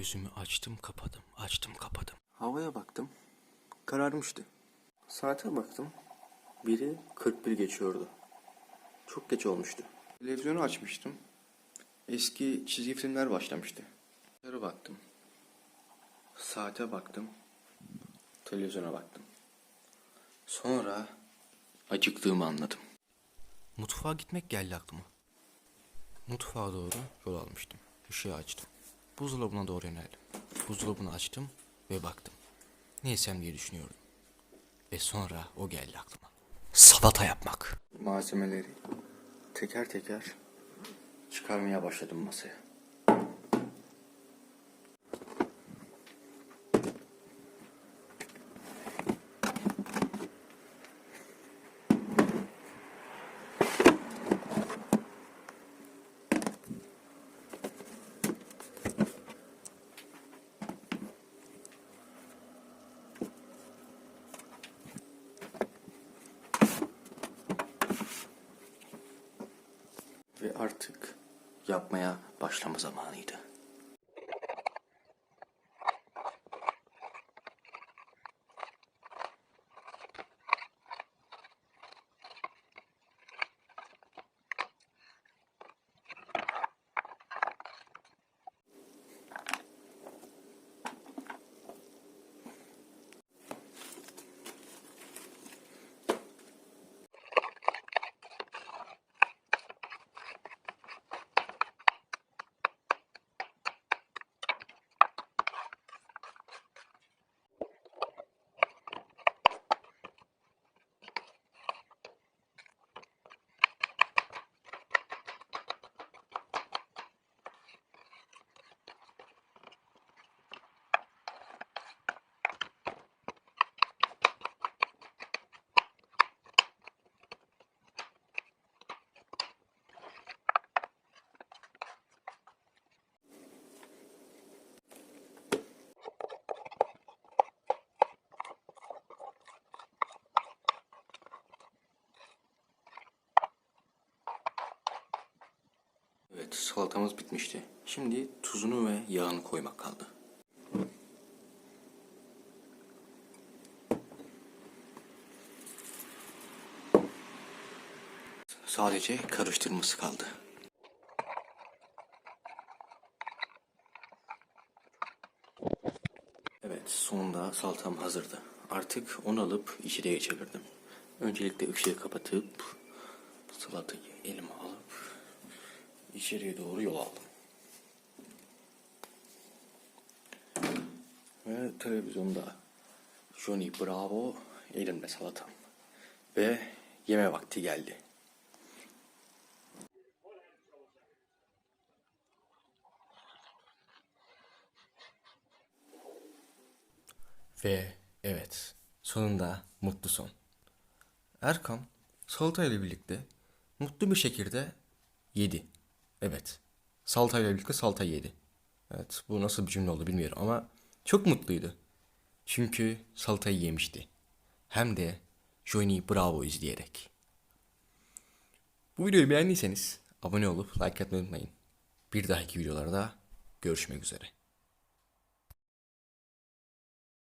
Gözümü açtım kapadım, açtım kapadım. Havaya baktım. Kararmıştı. Saate baktım. Biri 41 geçiyordu. Çok geç olmuştu. Televizyonu açmıştım. Eski çizgi filmler başlamıştı. Dışarı baktım. Saate baktım. Televizyona baktım. Sonra acıktığımı anladım. Mutfağa gitmek geldi aklıma. Mutfağa doğru yol almıştım. Işığı açtım. Buzdolabına doğru yöneldim. Buzdolabını açtım ve baktım. Ne yesem diye düşünüyordum. Ve sonra o geldi aklıma. Salata yapmak. Malzemeleri teker teker çıkarmaya başladım masaya. Artık yapmaya başlama zamanıydı. Evet salatamız bitmişti. Şimdi tuzunu ve yağını koymak kaldı. Sadece karıştırması kaldı. Evet sonunda salatam hazırdı. Artık onu alıp içeriye geçebilirdim. Öncelikle ışığı kapatıp salatayı elime alıp içeriye doğru yol aldım. Ve televizyonda Johnny Bravo elimde salatam. Ve yeme vakti geldi. Ve evet sonunda mutlu son. Erkan salata ile birlikte mutlu bir şekilde yedi. Evet salata ile birlikte salata yedi. Evet bu nasıl bir cümle oldu bilmiyorum ama çok mutluydu. Çünkü salatayı yemişti. Hem de Johnny Bravo izleyerek. Bu videoyu beğendiyseniz abone olup like atmayı unutmayın. Bir dahaki videolarda görüşmek üzere.